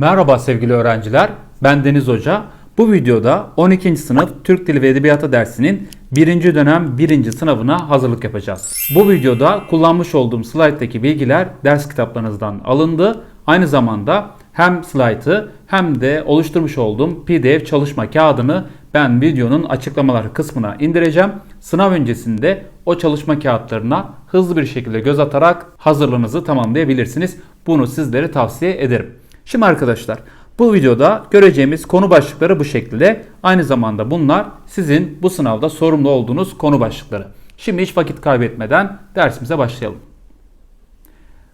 Merhaba sevgili öğrenciler, ben Deniz Hoca. Bu videoda 12. sınıf Türk Dili ve Edebiyatı dersinin 1. dönem 1. sınavına hazırlık yapacağız. Bu videoda kullanmış olduğum slayttaki bilgiler ders kitaplarınızdan alındı. Aynı zamanda hem slaytı hem de oluşturmuş olduğum PDF çalışma kağıdını ben videonun açıklamalar kısmına indireceğim. Sınav öncesinde o çalışma kağıtlarına hızlı bir şekilde göz atarak hazırlığınızı tamamlayabilirsiniz. Bunu sizlere tavsiye ederim. Şimdi arkadaşlar bu videoda göreceğimiz konu başlıkları bu şekilde. Aynı zamanda bunlar sizin bu sınavda sorumlu olduğunuz konu başlıkları. Şimdi hiç vakit kaybetmeden dersimize başlayalım.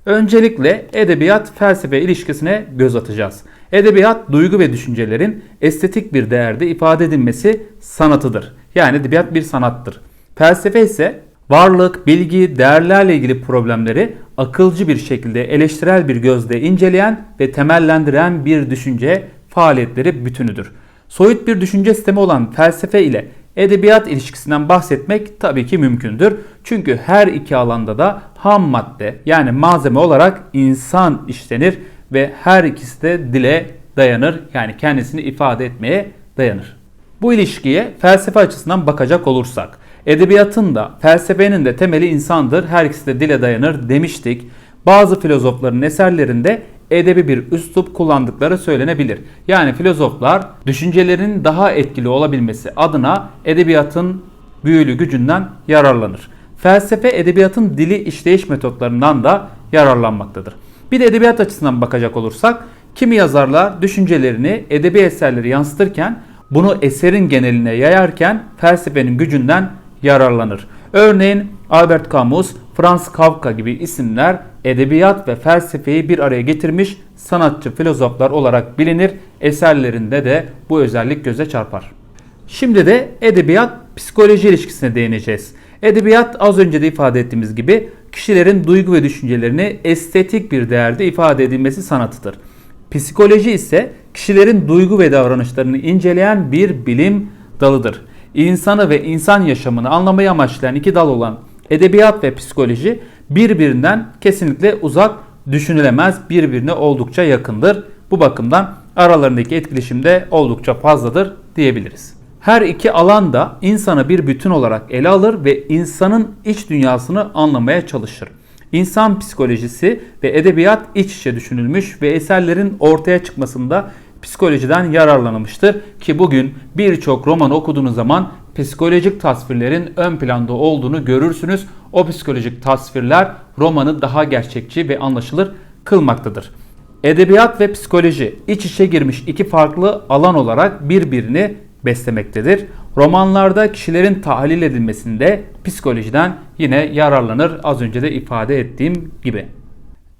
Öncelikle edebiyat felsefe ilişkisine göz atacağız. Edebiyat duygu ve düşüncelerin estetik bir değerde ifade edilmesi sanatıdır. Yani edebiyat bir sanattır. Felsefe ise varlık, bilgi, değerlerle ilgili problemleri akılcı bir şekilde eleştirel bir gözle inceleyen ve temellendiren bir düşünce faaliyetleri bütünüdür. Soyut bir düşünce sistemi olan felsefe ile edebiyat ilişkisinden bahsetmek tabii ki mümkündür. Çünkü her iki alanda da ham madde yani malzeme olarak insan işlenir ve her ikisi de dile dayanır yani kendisini ifade etmeye dayanır. Bu ilişkiye felsefe açısından bakacak olursak edebiyatın da felsefenin de temeli insandır her ikisi de dile dayanır demiştik. Bazı filozofların eserlerinde edebi bir üslup kullandıkları söylenebilir. Yani filozoflar düşüncelerin daha etkili olabilmesi adına edebiyatın büyülü gücünden yararlanır. Felsefe edebiyatın dili işleyiş metotlarından da yararlanmaktadır. Bir de edebiyat açısından bakacak olursak kimi yazarlar düşüncelerini edebi eserleri yansıtırken bunu eserin geneline yayarken felsefenin gücünden yararlanır. Örneğin Albert Camus, Franz Kafka gibi isimler edebiyat ve felsefeyi bir araya getirmiş sanatçı filozoflar olarak bilinir. Eserlerinde de bu özellik göze çarpar. Şimdi de edebiyat psikoloji ilişkisine değineceğiz. Edebiyat az önce de ifade ettiğimiz gibi kişilerin duygu ve düşüncelerini estetik bir değerde ifade edilmesi sanatıdır. Psikoloji ise kişilerin duygu ve davranışlarını inceleyen bir bilim dalıdır. İnsanı ve insan yaşamını anlamayı amaçlayan iki dal olan edebiyat ve psikoloji birbirinden kesinlikle uzak düşünülemez, birbirine oldukça yakındır. Bu bakımdan aralarındaki etkileşim de oldukça fazladır diyebiliriz. Her iki alan da insanı bir bütün olarak ele alır ve insanın iç dünyasını anlamaya çalışır. İnsan psikolojisi ve edebiyat iç içe düşünülmüş ve eserlerin ortaya çıkmasında psikolojiden yararlanılmıştır ki bugün birçok roman okuduğunuz zaman psikolojik tasvirlerin ön planda olduğunu görürsünüz. O psikolojik tasvirler romanı daha gerçekçi ve anlaşılır kılmaktadır. Edebiyat ve psikoloji iç içe girmiş iki farklı alan olarak birbirini beslemektedir. Romanlarda kişilerin tahlil edilmesinde psikolojiden yine yararlanır az önce de ifade ettiğim gibi.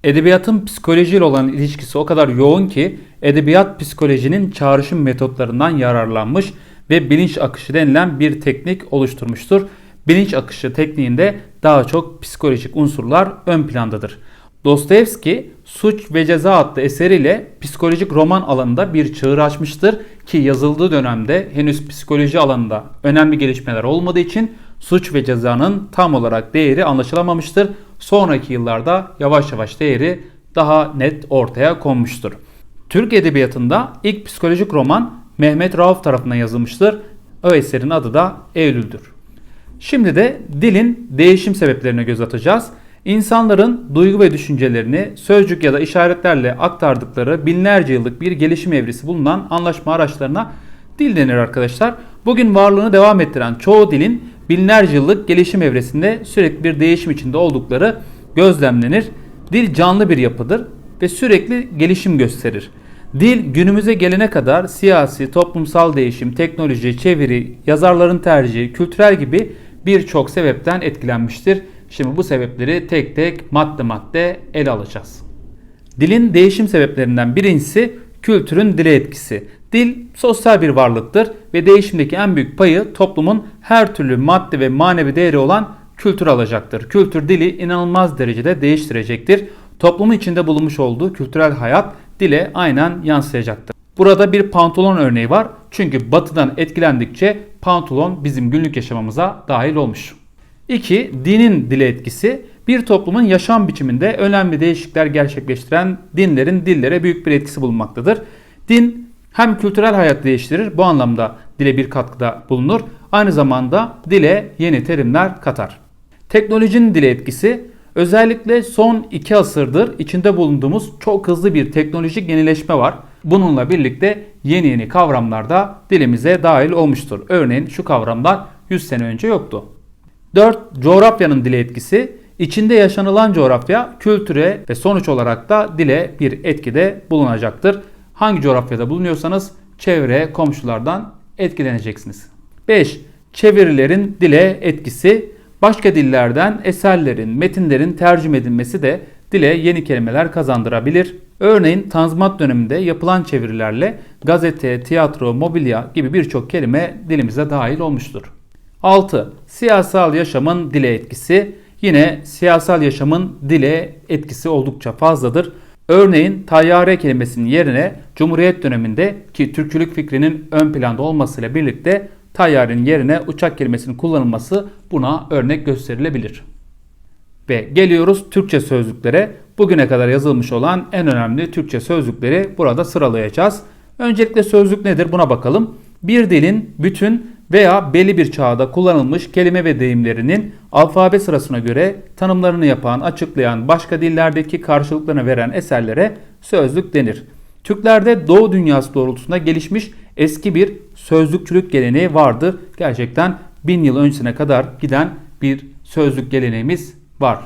Edebiyatın psikolojiyle olan ilişkisi o kadar yoğun ki edebiyat psikolojinin çağrışım metotlarından yararlanmış ve bilinç akışı denilen bir teknik oluşturmuştur. Bilinç akışı tekniğinde daha çok psikolojik unsurlar ön plandadır. Dostoyevski Suç ve Ceza adlı eseriyle psikolojik roman alanında bir çığır açmıştır ki yazıldığı dönemde henüz psikoloji alanında önemli gelişmeler olmadığı için suç ve cezanın tam olarak değeri anlaşılamamıştır. Sonraki yıllarda yavaş yavaş değeri daha net ortaya konmuştur. Türk edebiyatında ilk psikolojik roman Mehmet Rauf tarafından yazılmıştır. O eserin adı da Eylül'dür. Şimdi de dilin değişim sebeplerine göz atacağız. İnsanların duygu ve düşüncelerini sözcük ya da işaretlerle aktardıkları binlerce yıllık bir gelişim evresi bulunan anlaşma araçlarına dil denir arkadaşlar. Bugün varlığını devam ettiren çoğu dilin binlerce yıllık gelişim evresinde sürekli bir değişim içinde oldukları gözlemlenir. Dil canlı bir yapıdır ve sürekli gelişim gösterir. Dil günümüze gelene kadar siyasi, toplumsal değişim, teknoloji, çeviri, yazarların tercihi, kültürel gibi birçok sebepten etkilenmiştir. Şimdi bu sebepleri tek tek madde madde ele alacağız. Dilin değişim sebeplerinden birincisi kültürün dile etkisi. Dil sosyal bir varlıktır ve değişimdeki en büyük payı toplumun her türlü madde ve manevi değeri olan kültür alacaktır. Kültür dili inanılmaz derecede değiştirecektir. Toplumun içinde bulunmuş olduğu kültürel hayat dile aynen yansıyacaktır. Burada bir pantolon örneği var. Çünkü batıdan etkilendikçe pantolon bizim günlük yaşamamıza dahil olmuş. 2. Dinin dile etkisi. Bir toplumun yaşam biçiminde önemli değişiklikler gerçekleştiren dinlerin dillere büyük bir etkisi bulunmaktadır. Din hem kültürel hayatı değiştirir, bu anlamda dile bir katkıda bulunur. Aynı zamanda dile yeni terimler katar. Teknolojinin dile etkisi özellikle son iki asırdır içinde bulunduğumuz çok hızlı bir teknolojik yenileşme var. Bununla birlikte yeni yeni kavramlar da dilimize dahil olmuştur. Örneğin şu kavramlar 100 sene önce yoktu. 4. Coğrafyanın dile etkisi. İçinde yaşanılan coğrafya kültüre ve sonuç olarak da dile bir etkide bulunacaktır. Hangi coğrafyada bulunuyorsanız çevre, komşulardan etkileneceksiniz. 5. Çevirilerin dile etkisi. Başka dillerden eserlerin, metinlerin tercüme edilmesi de dile yeni kelimeler kazandırabilir. Örneğin Tanzimat döneminde yapılan çevirilerle gazete, tiyatro, mobilya gibi birçok kelime dilimize dahil olmuştur. 6. Siyasal yaşamın dile etkisi. Yine siyasal yaşamın dile etkisi oldukça fazladır. Örneğin tayyare kelimesinin yerine Cumhuriyet döneminde ki Türkçülük fikrinin ön planda olmasıyla birlikte tayyarenin yerine uçak kelimesinin kullanılması buna örnek gösterilebilir. Ve geliyoruz Türkçe sözlüklere. Bugüne kadar yazılmış olan en önemli Türkçe sözlükleri burada sıralayacağız. Öncelikle sözlük nedir buna bakalım. Bir dilin bütün veya belli bir çağda kullanılmış kelime ve deyimlerinin alfabe sırasına göre tanımlarını yapan, açıklayan, başka dillerdeki karşılıklarını veren eserlere sözlük denir. Türklerde Doğu dünyası doğrultusunda gelişmiş eski bir sözlükçülük geleneği vardır. Gerçekten bin yıl öncesine kadar giden bir sözlük geleneğimiz var.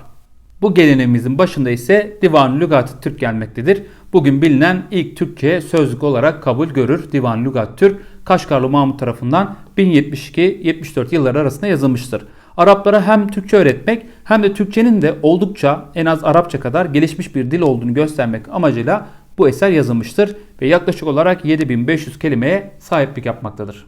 Bu geleneğimizin başında ise Divan Lügat Türk gelmektedir. Bugün bilinen ilk Türkçe sözlük olarak kabul görür Divan Lügat Türk. Kaşgarlı Mahmut tarafından 1072-74 yılları arasında yazılmıştır. Araplara hem Türkçe öğretmek hem de Türkçenin de oldukça en az Arapça kadar gelişmiş bir dil olduğunu göstermek amacıyla bu eser yazılmıştır ve yaklaşık olarak 7500 kelimeye sahiplik yapmaktadır.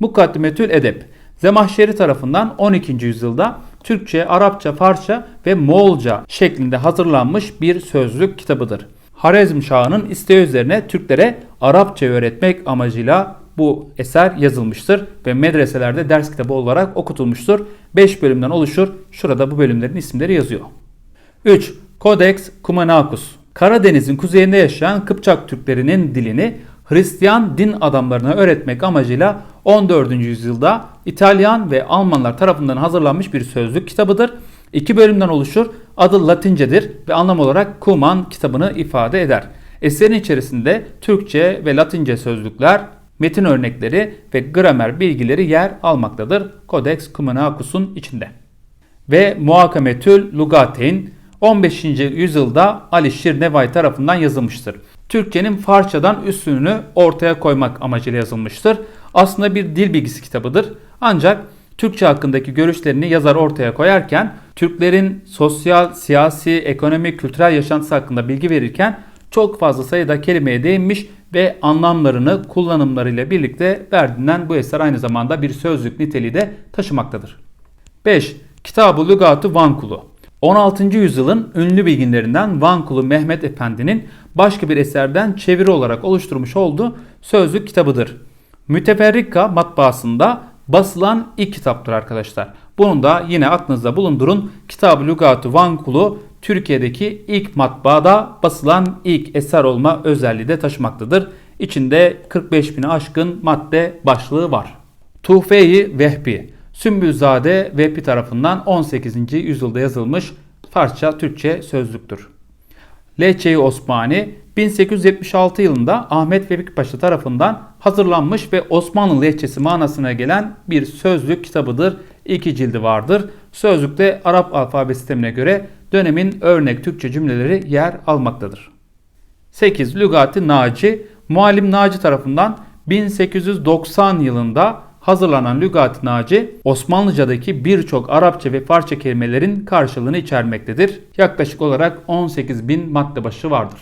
Mukaddimetül Edep Zemahşeri tarafından 12. yüzyılda Türkçe, Arapça, Farsça ve Moğolca şeklinde hazırlanmış bir sözlük kitabıdır. Harezm Şahı'nın isteği üzerine Türklere Arapça öğretmek amacıyla bu eser yazılmıştır ve medreselerde ders kitabı olarak okutulmuştur. 5 bölümden oluşur. Şurada bu bölümlerin isimleri yazıyor. 3. Codex Cumanacus Karadeniz'in kuzeyinde yaşayan Kıpçak Türklerinin dilini Hristiyan din adamlarına öğretmek amacıyla 14. yüzyılda İtalyan ve Almanlar tarafından hazırlanmış bir sözlük kitabıdır. İki bölümden oluşur. Adı Latincedir ve anlam olarak Kuman kitabını ifade eder. Eserin içerisinde Türkçe ve Latince sözlükler, metin örnekleri ve gramer bilgileri yer almaktadır. Codex Cumanacus'un içinde. Ve Muhakametül Lugateyn 15. yüzyılda Ali Şirnevay tarafından yazılmıştır. Türkçenin Farsçadan üstünlüğünü ortaya koymak amacıyla yazılmıştır. Aslında bir dil bilgisi kitabıdır. Ancak Türkçe hakkındaki görüşlerini yazar ortaya koyarken Türklerin sosyal, siyasi, ekonomik, kültürel yaşantısı hakkında bilgi verirken çok fazla sayıda kelimeye değinmiş ve anlamlarını kullanımlarıyla birlikte verdiğinden bu eser aynı zamanda bir sözlük niteliği de taşımaktadır. 5. Kitab-ı Lügat-ı Vankulu 16. yüzyılın ünlü bilginlerinden Vankulu Mehmet Efendi'nin başka bir eserden çeviri olarak oluşturmuş olduğu sözlük kitabıdır. Müteferrika matbaasında basılan ilk kitaptır arkadaşlar. Bunu da yine aklınızda bulundurun. Kitab-ı Lügat-ı Vankulu Türkiye'deki ilk matbaada basılan ilk eser olma özelliği de taşımaktadır. İçinde 45 bini aşkın madde başlığı var. Tuhfe-i Vehbi Sümbülzade Vehbi tarafından 18. yüzyılda yazılmış Farsça Türkçe sözlüktür. Lehçe-i Osmani 1876 yılında Ahmet Vefik Paşa tarafından hazırlanmış ve Osmanlı lehçesi manasına gelen bir sözlük kitabıdır. İki cildi vardır. Sözlükte Arap alfabe sistemine göre dönemin örnek Türkçe cümleleri yer almaktadır. 8. Lügati Naci Muallim Naci tarafından 1890 yılında hazırlanan Lügat-ı Naci Osmanlıcadaki birçok Arapça ve Farsça kelimelerin karşılığını içermektedir. Yaklaşık olarak 18 bin madde başı vardır.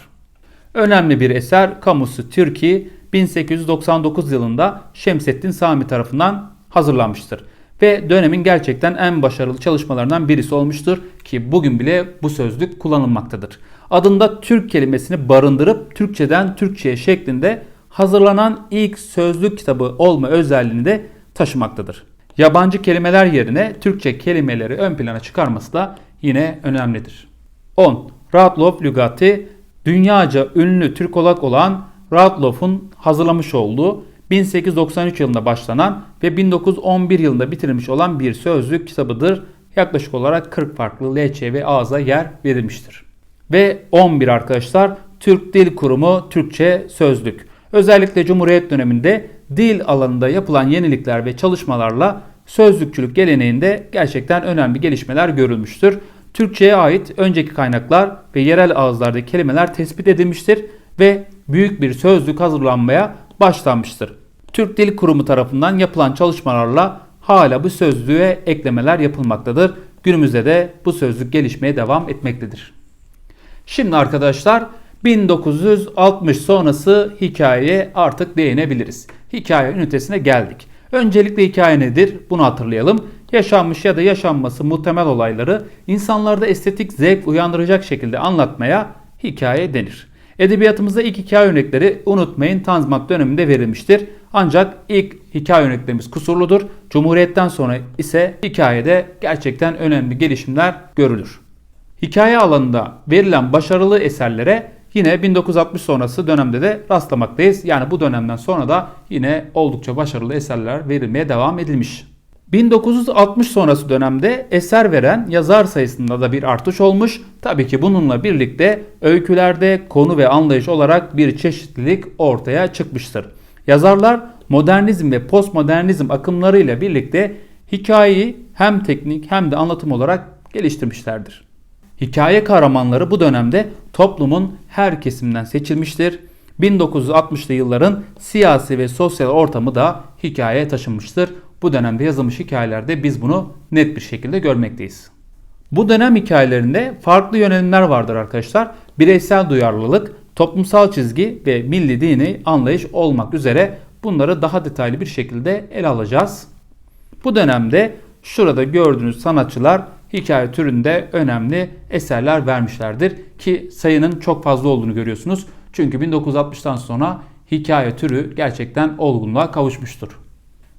Önemli bir eser Kamusu Türkiye 1899 yılında Şemsettin Sami tarafından hazırlanmıştır. Ve dönemin gerçekten en başarılı çalışmalarından birisi olmuştur ki bugün bile bu sözlük kullanılmaktadır. Adında Türk kelimesini barındırıp Türkçeden Türkçe'ye şeklinde hazırlanan ilk sözlük kitabı olma özelliğini de taşımaktadır. Yabancı kelimeler yerine Türkçe kelimeleri ön plana çıkarması da yine önemlidir. 10. Radloff lügati dünyaca ünlü Türkolog olan Radloff'un hazırlamış olduğu 1893 yılında başlanan ve 1911 yılında bitirilmiş olan bir sözlük kitabıdır. Yaklaşık olarak 40 farklı lehçe ve ağza yer verilmiştir. Ve 11 arkadaşlar Türk Dil Kurumu Türkçe Sözlük. Özellikle Cumhuriyet döneminde dil alanında yapılan yenilikler ve çalışmalarla sözlükçülük geleneğinde gerçekten önemli gelişmeler görülmüştür. Türkçe'ye ait önceki kaynaklar ve yerel ağızlardaki kelimeler tespit edilmiştir ve büyük bir sözlük hazırlanmaya başlanmıştır. Türk Dil Kurumu tarafından yapılan çalışmalarla hala bu sözlüğe eklemeler yapılmaktadır. Günümüzde de bu sözlük gelişmeye devam etmektedir. Şimdi arkadaşlar 1960 sonrası hikayeye artık değinebiliriz. Hikaye ünitesine geldik. Öncelikle hikaye nedir? Bunu hatırlayalım. Yaşanmış ya da yaşanması muhtemel olayları insanlarda estetik zevk uyandıracak şekilde anlatmaya hikaye denir. Edebiyatımızda ilk hikaye örnekleri unutmayın Tanzimat döneminde verilmiştir. Ancak ilk hikaye örneklerimiz kusurludur. Cumhuriyetten sonra ise hikayede gerçekten önemli gelişimler görülür. Hikaye alanında verilen başarılı eserlere yine 1960 sonrası dönemde de rastlamaktayız. Yani bu dönemden sonra da yine oldukça başarılı eserler verilmeye devam edilmiş. 1960 sonrası dönemde eser veren yazar sayısında da bir artış olmuş. Tabii ki bununla birlikte öykülerde konu ve anlayış olarak bir çeşitlilik ortaya çıkmıştır. Yazarlar modernizm ve postmodernizm akımlarıyla birlikte hikayeyi hem teknik hem de anlatım olarak geliştirmişlerdir. Hikaye kahramanları bu dönemde toplumun her kesimden seçilmiştir. 1960'lı yılların siyasi ve sosyal ortamı da hikayeye taşınmıştır. Bu dönemde yazılmış hikayelerde biz bunu net bir şekilde görmekteyiz. Bu dönem hikayelerinde farklı yönelimler vardır arkadaşlar. Bireysel duyarlılık, toplumsal çizgi ve milli dini anlayış olmak üzere bunları daha detaylı bir şekilde ele alacağız. Bu dönemde şurada gördüğünüz sanatçılar hikaye türünde önemli eserler vermişlerdir ki sayının çok fazla olduğunu görüyorsunuz. Çünkü 1960'tan sonra hikaye türü gerçekten olgunluğa kavuşmuştur.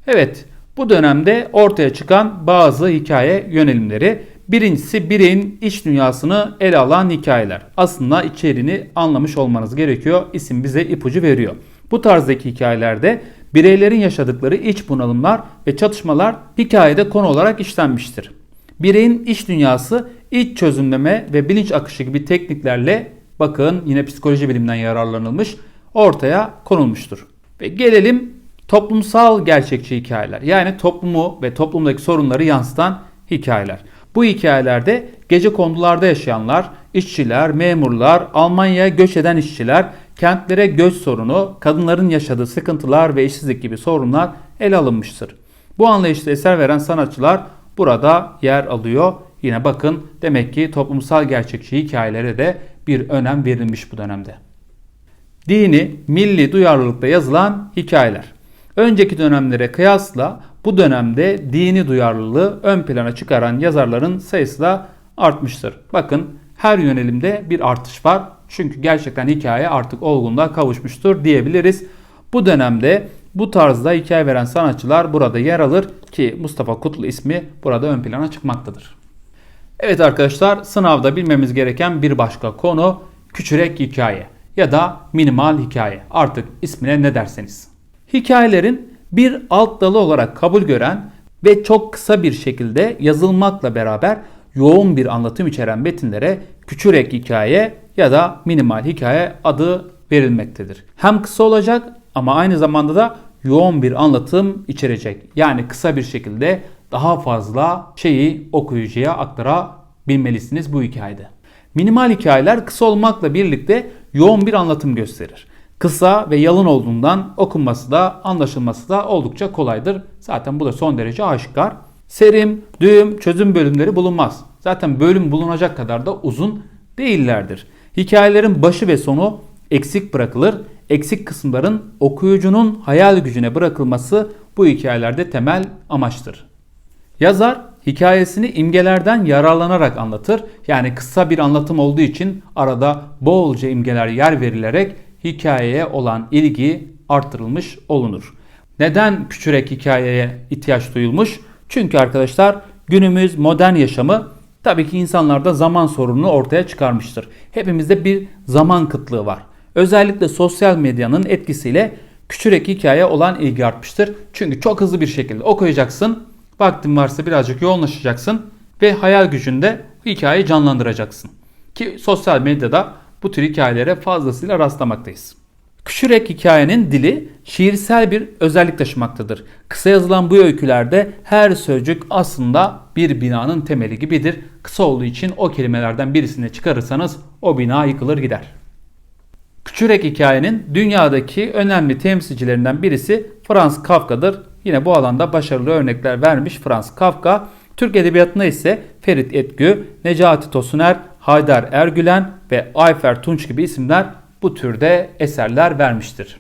Evet, bu dönemde ortaya çıkan bazı hikaye yönelimleri. Birincisi bireyin iç dünyasını ele alan hikayeler. Aslında içeriğini anlamış olmanız gerekiyor. İsim bize ipucu veriyor. Bu tarzdaki hikayelerde bireylerin yaşadıkları iç bunalımlar ve çatışmalar hikayede konu olarak işlenmiştir. Bireyin iç dünyası iç çözümleme ve bilinç akışı gibi tekniklerle bakın yine psikoloji bilimden yararlanılmış ortaya konulmuştur. Ve gelelim toplumsal gerçekçi hikayeler. Yani toplumu ve toplumdaki sorunları yansıtan hikayeler. Bu hikayelerde gece kondularda yaşayanlar, işçiler, memurlar, Almanya'ya göç eden işçiler, kentlere göç sorunu, kadınların yaşadığı sıkıntılar ve işsizlik gibi sorunlar ele alınmıştır. Bu anlayışta eser veren sanatçılar burada yer alıyor. Yine bakın demek ki toplumsal gerçekçi hikayelere de bir önem verilmiş bu dönemde. Dini, milli duyarlılıkta yazılan hikayeler. Önceki dönemlere kıyasla bu dönemde dini duyarlılığı ön plana çıkaran yazarların sayısı da artmıştır. Bakın her yönelimde bir artış var. Çünkü gerçekten hikaye artık olgunluğa kavuşmuştur diyebiliriz. Bu dönemde bu tarzda hikaye veren sanatçılar burada yer alır ki Mustafa Kutlu ismi burada ön plana çıkmaktadır. Evet arkadaşlar sınavda bilmemiz gereken bir başka konu küçürek hikaye ya da minimal hikaye. Artık ismine ne derseniz. Hikayelerin bir alt dalı olarak kabul gören ve çok kısa bir şekilde yazılmakla beraber yoğun bir anlatım içeren metinlere küçürek hikaye ya da minimal hikaye adı verilmektedir. Hem kısa olacak ama aynı zamanda da yoğun bir anlatım içerecek. Yani kısa bir şekilde daha fazla şeyi okuyucuya aktarabilmelisiniz bu hikayede. Minimal hikayeler kısa olmakla birlikte yoğun bir anlatım gösterir. Kısa ve yalın olduğundan okunması da anlaşılması da oldukça kolaydır. Zaten bu da son derece aşikar. Serim, düğüm, çözüm bölümleri bulunmaz. Zaten bölüm bulunacak kadar da uzun değillerdir. Hikayelerin başı ve sonu eksik bırakılır. Eksik kısımların okuyucunun hayal gücüne bırakılması bu hikayelerde temel amaçtır. Yazar hikayesini imgelerden yararlanarak anlatır. Yani kısa bir anlatım olduğu için arada bolca imgeler yer verilerek hikayeye olan ilgi artırılmış olunur. Neden küçürek hikayeye ihtiyaç duyulmuş? Çünkü arkadaşlar günümüz modern yaşamı Tabii ki insanlarda zaman sorununu ortaya çıkarmıştır. Hepimizde bir zaman kıtlığı var. Özellikle sosyal medyanın etkisiyle küçürek hikaye olan ilgi artmıştır. Çünkü çok hızlı bir şekilde okuyacaksın. Vaktin varsa birazcık yoğunlaşacaksın ve hayal gücünde hikayeyi canlandıracaksın. Ki sosyal medyada bu tür hikayelere fazlasıyla rastlamaktayız. Küçürek hikayenin dili şiirsel bir özellik taşımaktadır. Kısa yazılan bu öykülerde her sözcük aslında bir binanın temeli gibidir. Kısa olduğu için o kelimelerden birisini çıkarırsanız o bina yıkılır gider. Küçürek hikayenin dünyadaki önemli temsilcilerinden birisi Franz Kafka'dır. Yine bu alanda başarılı örnekler vermiş Franz Kafka. Türk Edebiyatı'na ise Ferit Etgü, Necati Tosuner, Haydar Ergülen ve Ayfer Tunç gibi isimler bu türde eserler vermiştir.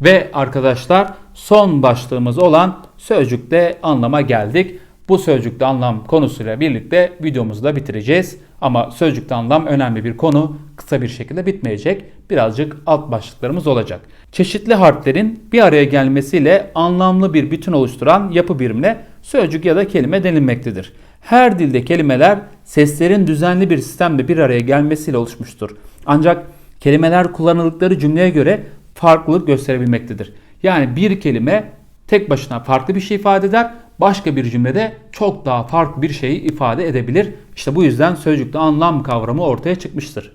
Ve arkadaşlar son başlığımız olan sözcükte anlama geldik. Bu sözcükte anlam konusuyla birlikte videomuzu da bitireceğiz. Ama sözcükte anlam önemli bir konu. Kısa bir şekilde bitmeyecek. Birazcık alt başlıklarımız olacak. Çeşitli harflerin bir araya gelmesiyle anlamlı bir bütün oluşturan yapı birimine sözcük ya da kelime denilmektedir. Her dilde kelimeler seslerin düzenli bir sistemde bir araya gelmesiyle oluşmuştur. Ancak kelimeler kullanıldıkları cümleye göre farklılık gösterebilmektedir. Yani bir kelime tek başına farklı bir şey ifade eder, başka bir cümlede çok daha farklı bir şeyi ifade edebilir. İşte bu yüzden sözcükte anlam kavramı ortaya çıkmıştır.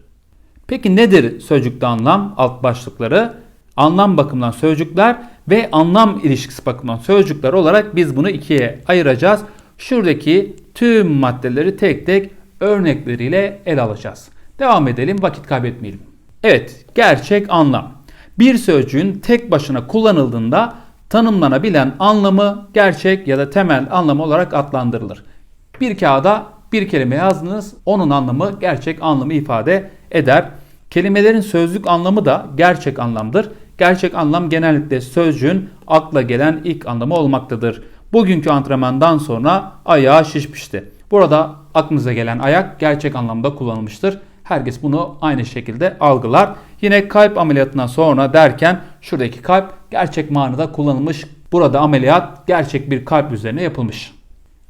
Peki nedir sözcükte anlam alt başlıkları? Anlam bakımından sözcükler ve anlam ilişkisi bakımından sözcükler olarak biz bunu ikiye ayıracağız. Şuradaki tüm maddeleri tek tek örnekleriyle ele alacağız. Devam edelim vakit kaybetmeyelim. Evet gerçek anlam. Bir sözcüğün tek başına kullanıldığında tanımlanabilen anlamı gerçek ya da temel anlamı olarak adlandırılır. Bir kağıda bir kelime yazdınız, onun anlamı gerçek anlamı ifade eder. Kelimelerin sözlük anlamı da gerçek anlamdır. Gerçek anlam genellikle sözcüğün akla gelen ilk anlamı olmaktadır. Bugünkü antrenmandan sonra ayağı şişmişti. Burada aklınıza gelen ayak gerçek anlamda kullanılmıştır. Herkes bunu aynı şekilde algılar. Yine kalp ameliyatından sonra derken şuradaki kalp gerçek manada kullanılmış. Burada ameliyat gerçek bir kalp üzerine yapılmış.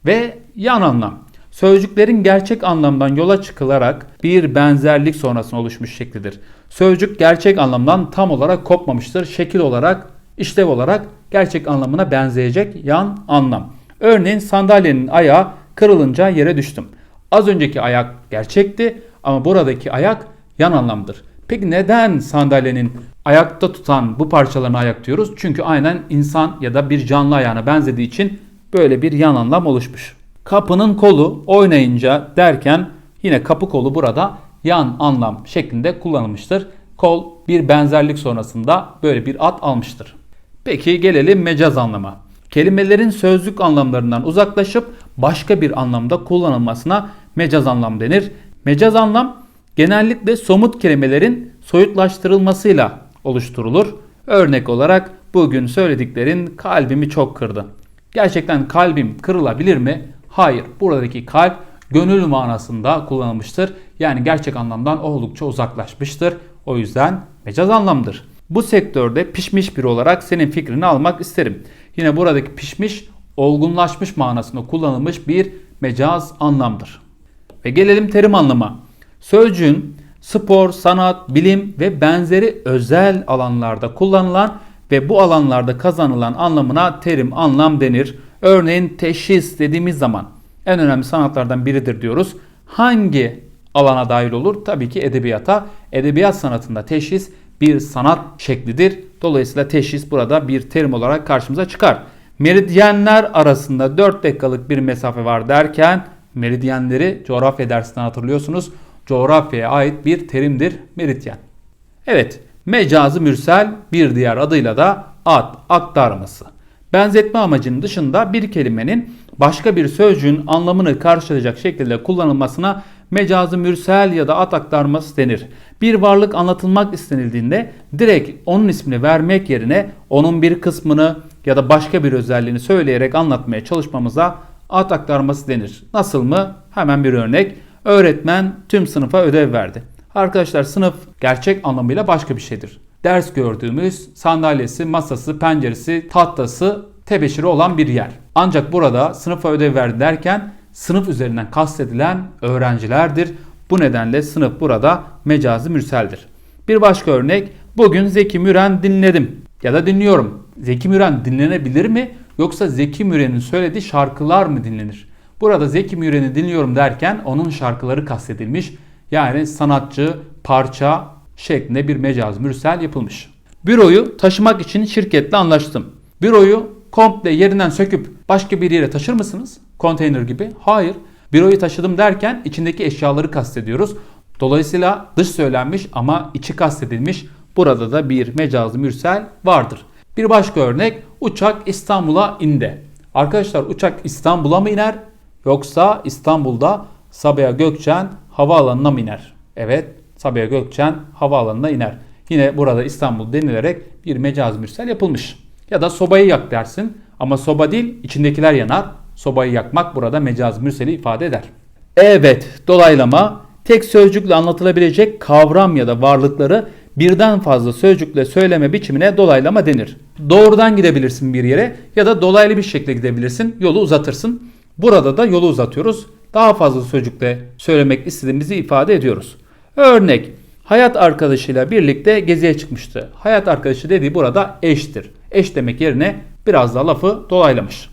Ve yan anlam. Sözcüklerin gerçek anlamdan yola çıkılarak bir benzerlik sonrasında oluşmuş şeklidir. Sözcük gerçek anlamdan tam olarak kopmamıştır. Şekil olarak, işlev olarak gerçek anlamına benzeyecek yan anlam. Örneğin sandalyenin ayağı kırılınca yere düştüm. Az önceki ayak gerçekti ama buradaki ayak yan anlamdır. Peki neden sandalyenin ayakta tutan bu parçalarına ayak diyoruz? Çünkü aynen insan ya da bir canlı ayağına benzediği için böyle bir yan anlam oluşmuş. Kapının kolu oynayınca derken yine kapı kolu burada yan anlam şeklinde kullanılmıştır. Kol bir benzerlik sonrasında böyle bir ad almıştır. Peki gelelim mecaz anlama. Kelimelerin sözlük anlamlarından uzaklaşıp başka bir anlamda kullanılmasına mecaz anlam denir. Mecaz anlam genellikle somut kelimelerin soyutlaştırılmasıyla oluşturulur. Örnek olarak bugün söylediklerin kalbimi çok kırdı. Gerçekten kalbim kırılabilir mi? Hayır. Buradaki kalp gönül manasında kullanılmıştır. Yani gerçek anlamdan oldukça uzaklaşmıştır. O yüzden mecaz anlamdır. Bu sektörde pişmiş biri olarak senin fikrini almak isterim. Yine buradaki pişmiş olgunlaşmış manasında kullanılmış bir mecaz anlamdır. Ve gelelim terim anlama. Sözcüğün spor, sanat, bilim ve benzeri özel alanlarda kullanılan ve bu alanlarda kazanılan anlamına terim anlam denir. Örneğin teşhis dediğimiz zaman en önemli sanatlardan biridir diyoruz. Hangi alana dahil olur? Tabii ki edebiyata. Edebiyat sanatında teşhis bir sanat şeklidir. Dolayısıyla teşhis burada bir terim olarak karşımıza çıkar. Meridyenler arasında 4 dakikalık bir mesafe var derken meridyenleri coğrafya dersinden hatırlıyorsunuz. Coğrafyaya ait bir terimdir meridyen. Evet, mecazı mürsel bir diğer adıyla da ad aktarması. Benzetme amacının dışında bir kelimenin başka bir sözcüğün anlamını karşılayacak şekilde kullanılmasına mecazı mürsel ya da at aktarması denir. Bir varlık anlatılmak istenildiğinde direkt onun ismini vermek yerine onun bir kısmını ya da başka bir özelliğini söyleyerek anlatmaya çalışmamıza at aktarması denir. Nasıl mı? Hemen bir örnek. Öğretmen tüm sınıfa ödev verdi. Arkadaşlar sınıf gerçek anlamıyla başka bir şeydir. Ders gördüğümüz sandalyesi, masası, penceresi, tahtası, tebeşiri olan bir yer. Ancak burada sınıfa ödev verdi derken sınıf üzerinden kastedilen öğrencilerdir. Bu nedenle sınıf burada mecazi mürseldir. Bir başka örnek bugün Zeki Müren dinledim ya da dinliyorum. Zeki Müren dinlenebilir mi yoksa Zeki Müren'in söylediği şarkılar mı dinlenir? Burada Zeki Müren'i dinliyorum derken onun şarkıları kastedilmiş. Yani sanatçı, parça şeklinde bir mecaz mürsel yapılmış. Büroyu taşımak için şirketle anlaştım. Büroyu komple yerinden söküp başka bir yere taşır mısınız? Konteyner gibi. Hayır. Büroyu taşıdım derken içindeki eşyaları kastediyoruz. Dolayısıyla dış söylenmiş ama içi kastedilmiş. Burada da bir mecazı mürsel vardır. Bir başka örnek uçak İstanbul'a indi. Arkadaşlar uçak İstanbul'a mı iner yoksa İstanbul'da Sabiha Gökçen havaalanına mı iner? Evet Sabiha Gökçen havaalanına iner. Yine burada İstanbul denilerek bir mecaz mürsel yapılmış. Ya da sobayı yak dersin ama soba değil içindekiler yanar. Sobayı yakmak burada mecaz mürseli ifade eder. Evet dolaylama tek sözcükle anlatılabilecek kavram ya da varlıkları birden fazla sözcükle söyleme biçimine dolaylama denir. Doğrudan gidebilirsin bir yere ya da dolaylı bir şekilde gidebilirsin. Yolu uzatırsın. Burada da yolu uzatıyoruz. Daha fazla sözcükle söylemek istediğimizi ifade ediyoruz. Örnek hayat arkadaşıyla birlikte geziye çıkmıştı. Hayat arkadaşı dediği burada eştir. Eş demek yerine biraz daha lafı dolaylamış.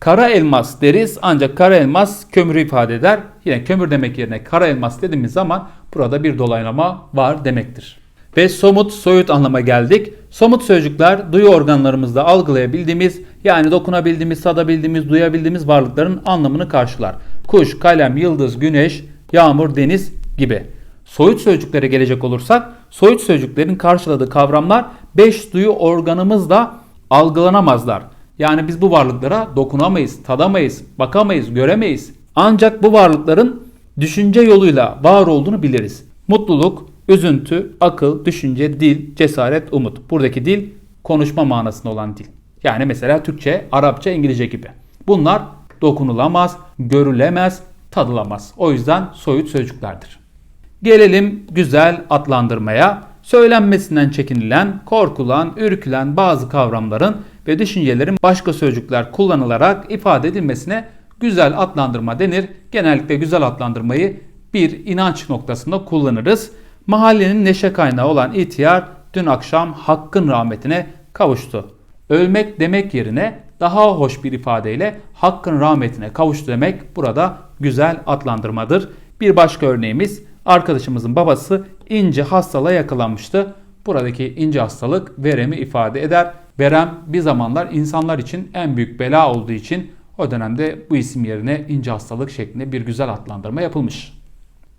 Kara elmas deriz ancak kara elmas kömürü ifade eder. Yine kömür demek yerine kara elmas dediğimiz zaman burada bir dolaylama var demektir. Ve somut soyut anlama geldik. Somut sözcükler duyu organlarımızda algılayabildiğimiz yani dokunabildiğimiz, tadabildiğimiz, duyabildiğimiz varlıkların anlamını karşılar. Kuş, kalem, yıldız, güneş, yağmur, deniz gibi. Soyut sözcüklere gelecek olursak soyut sözcüklerin karşıladığı kavramlar 5 duyu organımızla algılanamazlar. Yani biz bu varlıklara dokunamayız, tadamayız, bakamayız, göremeyiz. Ancak bu varlıkların düşünce yoluyla var olduğunu biliriz. Mutluluk, üzüntü, akıl, düşünce, dil, cesaret, umut. Buradaki dil konuşma manasında olan dil. Yani mesela Türkçe, Arapça, İngilizce gibi. Bunlar dokunulamaz, görülemez, tadılamaz. O yüzden soyut sözcüklerdir. Gelelim güzel adlandırmaya. Söylenmesinden çekinilen, korkulan, ürkülen bazı kavramların ve düşüncelerin başka sözcükler kullanılarak ifade edilmesine güzel adlandırma denir. Genellikle güzel adlandırmayı bir inanç noktasında kullanırız. Mahallenin neşe kaynağı olan ihtiyar dün akşam hakkın rahmetine kavuştu. Ölmek demek yerine daha hoş bir ifadeyle hakkın rahmetine kavuştu demek burada güzel adlandırmadır. Bir başka örneğimiz arkadaşımızın babası ince hastalığa yakalanmıştı. Buradaki ince hastalık veremi ifade eder. Verem bir zamanlar insanlar için en büyük bela olduğu için o dönemde bu isim yerine ince hastalık şeklinde bir güzel adlandırma yapılmış.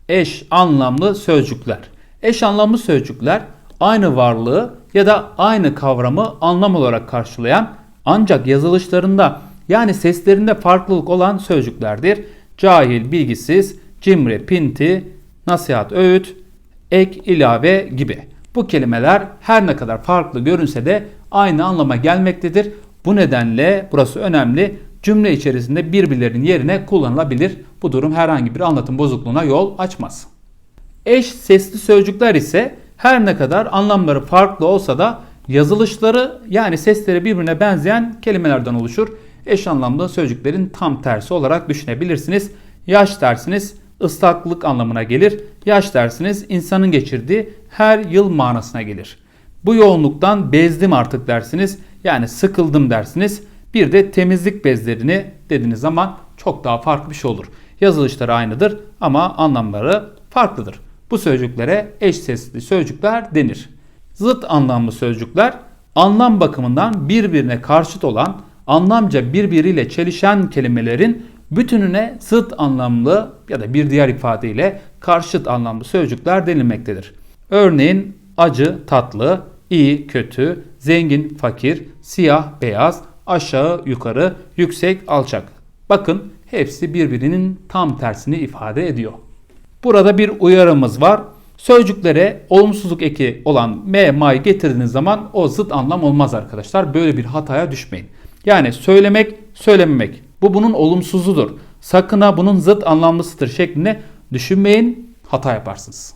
Eş anlamlı sözcükler. Eş anlamlı sözcükler aynı varlığı ya da aynı kavramı anlam olarak karşılayan ancak yazılışlarında yani seslerinde farklılık olan sözcüklerdir. Cahil, bilgisiz, cimri, pinti, nasihat, öğüt, ek, ilave gibi. Bu kelimeler her ne kadar farklı görünse de aynı anlama gelmektedir. Bu nedenle burası önemli. Cümle içerisinde birbirlerinin yerine kullanılabilir. Bu durum herhangi bir anlatım bozukluğuna yol açmaz. Eş sesli sözcükler ise her ne kadar anlamları farklı olsa da yazılışları yani sesleri birbirine benzeyen kelimelerden oluşur. Eş anlamlı sözcüklerin tam tersi olarak düşünebilirsiniz. Yaş dersiniz ıslaklık anlamına gelir. Yaş dersiniz insanın geçirdiği her yıl manasına gelir. Bu yoğunluktan bezdim artık dersiniz. Yani sıkıldım dersiniz. Bir de temizlik bezlerini dediğiniz zaman çok daha farklı bir şey olur. Yazılışları aynıdır ama anlamları farklıdır. Bu sözcüklere eş sesli sözcükler denir. Zıt anlamlı sözcükler anlam bakımından birbirine karşıt olan, anlamca birbiriyle çelişen kelimelerin bütününe zıt anlamlı ya da bir diğer ifadeyle karşıt anlamlı sözcükler denilmektedir. Örneğin acı, tatlı, iyi, kötü, zengin, fakir, siyah, beyaz, aşağı, yukarı, yüksek, alçak. Bakın hepsi birbirinin tam tersini ifade ediyor. Burada bir uyarımız var. Sözcüklere olumsuzluk eki olan m, ma'yı getirdiğiniz zaman o zıt anlam olmaz arkadaşlar. Böyle bir hataya düşmeyin. Yani söylemek, söylememek. Bu bunun olumsuzudur. Sakın ha bunun zıt anlamlısıdır şeklinde düşünmeyin. Hata yaparsınız.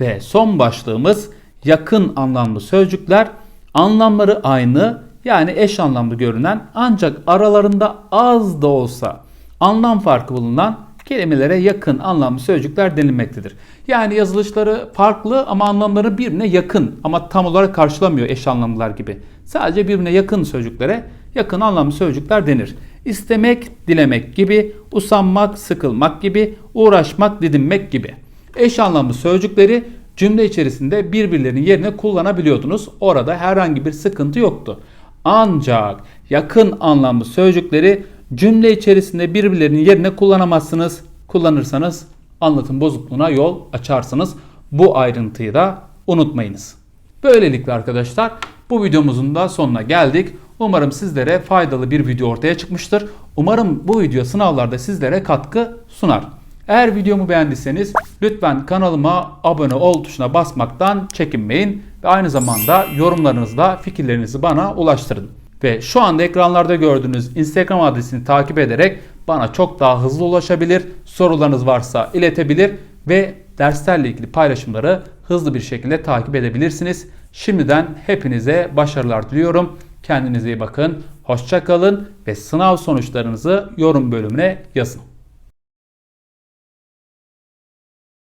Ve son başlığımız yakın anlamlı sözcükler. Anlamları aynı yani eş anlamlı görünen ancak aralarında az da olsa anlam farkı bulunan kelimelere yakın anlamlı sözcükler denilmektedir. Yani yazılışları farklı ama anlamları birbirine yakın ama tam olarak karşılamıyor eş anlamlılar gibi. Sadece birbirine yakın sözcüklere yakın anlamlı sözcükler denir. İstemek, dilemek gibi, usanmak, sıkılmak gibi, uğraşmak, didinmek gibi. Eş anlamlı sözcükleri cümle içerisinde birbirlerinin yerine kullanabiliyordunuz. Orada herhangi bir sıkıntı yoktu. Ancak yakın anlamlı sözcükleri cümle içerisinde birbirlerinin yerine kullanamazsınız. Kullanırsanız anlatım bozukluğuna yol açarsınız. Bu ayrıntıyı da unutmayınız. Böylelikle arkadaşlar bu videomuzun da sonuna geldik. Umarım sizlere faydalı bir video ortaya çıkmıştır. Umarım bu video sınavlarda sizlere katkı sunar. Eğer videomu beğendiyseniz lütfen kanalıma abone ol tuşuna basmaktan çekinmeyin ve aynı zamanda yorumlarınızla fikirlerinizi bana ulaştırın. Ve şu anda ekranlarda gördüğünüz Instagram adresini takip ederek bana çok daha hızlı ulaşabilir, sorularınız varsa iletebilir ve derslerle ilgili paylaşımları hızlı bir şekilde takip edebilirsiniz. Şimdiden hepinize başarılar diliyorum. Kendinize iyi bakın, hoşça kalın ve sınav sonuçlarınızı yorum bölümüne yazın.